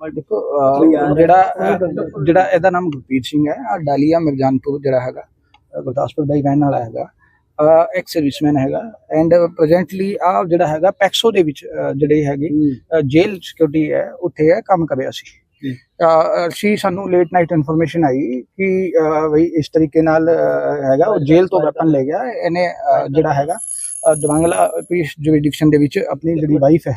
ਦੇਖੋ ਜਿਹੜਾ ਅਹ, ਜਿਹੜਾ ਇਹਦਾ ਨਾਮ ਗੁਰਪ੍ਰੀਤ ਸਿੰਘ ਹੈ ਆ ਡਾਲੀਆ ਮਿਰਜਾਨਪੁਰ ਜਿਹੜਾ ਹੈਗਾ ਗੁਰਦਾਸਪੁਰ ਦਾ ਹੀ ਰਹਿਣ ਵਾਲਾ ਹੈਗਾ ਐਕਸ ਸਰਵਿਸਮੈਨ ਹੈਗਾ ਐਂਡ ਪ੍ਰੈਜ਼ੈਂਟਲੀ ਆ ਜਿਹੜਾ ਹੈਗਾ ਪੈਕਸੋ ਦੇ ਵਿੱਚ ਅਹ, ਜਿਹੜੀ ਹੈਗੀ ਜੇਲ ਸਿਕਿਉਰਿਟੀ ਹੈ ਉੱਥੇ ਹੈ ਕੰਮ ਕਰ ਰਿਹਾ ਸੀ। ਅਹ, ਅਸੀਂ ਸਾਨੂੰ ਲੇਟ ਨਾਈਟ ਇਨਫੋਰਮੇਸ਼ਨ ਆਈ ਕਿ ਅਹ, ਵੀ ਇਸ ਤਰੀਕੇ ਨਾਲ ਅਹ, ਹੈਗਾ ਉਹ ਜੇਲ੍ਹ ਤੋਂ ਵੈਪਨ ਲੈ ਗਿਆ ਇਹਨੇ ਜਿਹੜਾ ਹੈਗਾ ਦਵਾਂਗਲਾ ਪੀਸ ਜੁਰਿਡਿਕਸ਼ਨ ਦੇ ਵਿੱਚ ਆਪਣੀ ਜਿਹੜੀ ਵਾਈਫ ਹੈ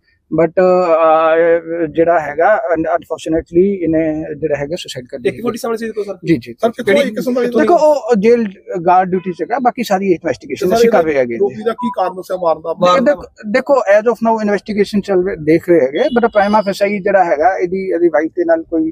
ਬਟ ਜਿਹੜਾ ਹੈਗਾ ਅਨਫੋਰਚੂਨੇਟਲੀ ਇਹਨੇ ਜਿਹੜਾ ਹੈਗਾ ਸੁਸਾਈਡ ਕਰ ਇੱਕ ਲਿਆ ਕੋਟੀ ਸਾਹਮਣੇ ਸੀ ਦੇਖੋ ਸਰ? ਜੀ ਜੀ ਸਰ ਕਿੱਥੋਂ ਇੱਕ ਕਿਸਮ ਦਾ ਦੇਖੋ ਉਹ ਜੇਲ੍ਹ ਗਾਰਡ ਡਿਊਟੀ ਸੀਗਾ ਬਾਕੀ ਸਾਰੀ ਇਨਵੈਸਟੀਗੇਸ਼ਨ ਅਸੀਂ ਕਰ ਰਹੇ ਹੈਗੇ। ਰੋਗੀ ਦਾ ਕੀ ਕਾਰਨ ਸੀ ਮਾਰਨ ਦਾ। ਦੇਖੋ- ਐਜ਼ ਆਫ ਨਾਓ ਇਨਵੈਸਟੀਗੇਸ਼ਨ ਚੱਲ ਰਹੀ ਦੇਖ ਰਹੇ ਹੈਗੇ ਬਟ ਪ੍ਰਾਈਮਾ ਫੈਸਾਈ ਜਿਹੜਾ ਹੈਗਾ ਇਹਦੀ ਇਹਦੀ ਵਾਈਫ ਦੇ ਨਾਲ ਕੋਈ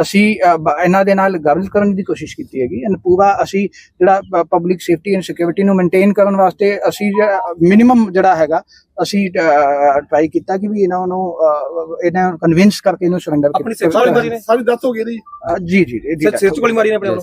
ਅਸੀਂ ਇਹਨਾਂ ਦੇ ਨਾਲ ਗੱਲ ਕਰਨ ਦੀ ਕੋਸ਼ਿਸ਼ ਕੀਤੀ ਹੈਗੀ ਐਂਡ ਪੂਰਾ ਅਸੀਂ ਜਿਹੜਾ ਪਬਲਿਕ ਸੇਫਟੀ ਐਂਡ ਸਿਕਿਉਰਿਟੀ ਨੂੰ ਮੇਨਟੇਨ ਕਰਨ ਵਾਸਤੇ ਅਸੀਂ ਮਿਨੀਮਮ ਜਿਹੜਾ ਹੈਗਾ ਅਸੀਂ ਟਰਾਈ ਕੀਤਾ ਕਿ ਵੀ ਇਹਨਾਂ ਨੂੰ ਇਹਨਾਂ ਨੂੰ ਕਨਵਿੰਸ ਕਰਕੇ ਇਹਨੂੰ ਸਰੈਂਡਰ ਆਪਣੀ ਮਾਰੀ ਨੇ? ਸਾਰੀ ਦੱਸ ਹੋ ਗਈ ਜੀ ਜੀ ਜੀ ਗੋਲੀ ਮਾਰੀ ਨੇ ਆਪਣੇ ਵੱਲੋਂ?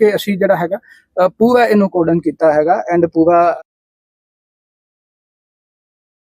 ਅਸੀਂ ਜਿਹੜਾ ਹੈਗਾ ਪੂਰਾ ਇਹਨੂੰ ਕੋਡਨ ਕੀਤਾ ਹੈਗਾ ਐਂਡ ਪੂਰਾ